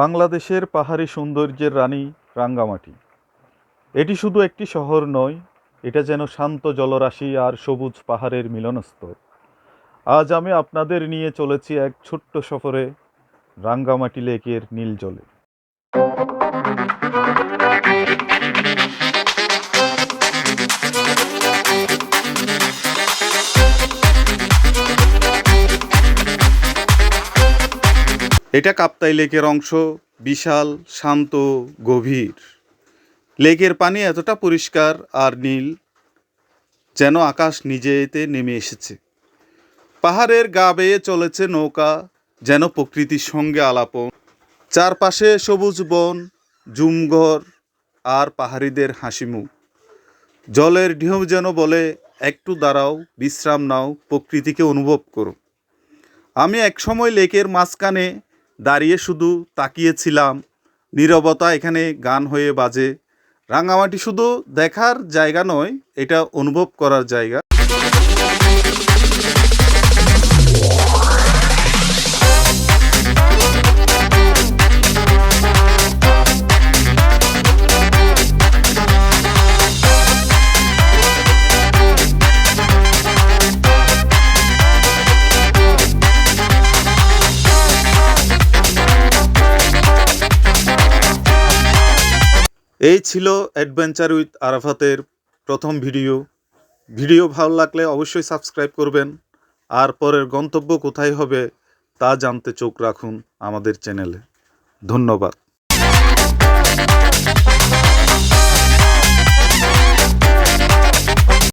বাংলাদেশের পাহাড়ি সৌন্দর্যের রানী রাঙ্গামাটি। এটি শুধু একটি শহর নয়, এটা যেন শান্ত জলরাশি আর সবুজ পাহাড়ের মিলনস্থল। আজ আমি আপনাদের নিয়ে চলেছি এক ছোট্ট সফরে রাঙ্গামাটি লেকের নীল জলে। এটা কাপ্তাই লেকের অংশ, বিশাল, শান্ত, গভীর। লেকের পানি এতটা পরিষ্কার আর নীল যেন আকাশ নিজেতে নেমে এসেছে। পাহাড়ের গা বেয়ে চলেছে নৌকা, যেন প্রকৃতির সঙ্গে আলাপন। চারপাশে সবুজ বন, জুমঘর আর পাহাড়িদের হাসিমুখ। জলের ঢেউ যেন বলে, একটু দাঁড়াও, বিশ্রাম নাও, প্রকৃতিকে অনুভব করো। আমি একসময় লেকের মাঝখানে দাঁড়িয়ে শুধু তাকিয়েছিলাম। নীরবতা এখানে গান হয়ে বাজে। রাঙামাটি শুধু দেখার জায়গা নয়, এটা অনুভব করার জায়গা। এই ছিল অ্যাডভেঞ্চার উইথ আরাফাতের প্রথম ভিডিও। ভিডিও ভালো লাগলে অবশ্যই সাবস্ক্রাইব করবেন। আর পরের গন্তব্য কোথায় হবে তা জানতে চোখ রাখুন আমাদের চ্যানেলে। ধন্যবাদ।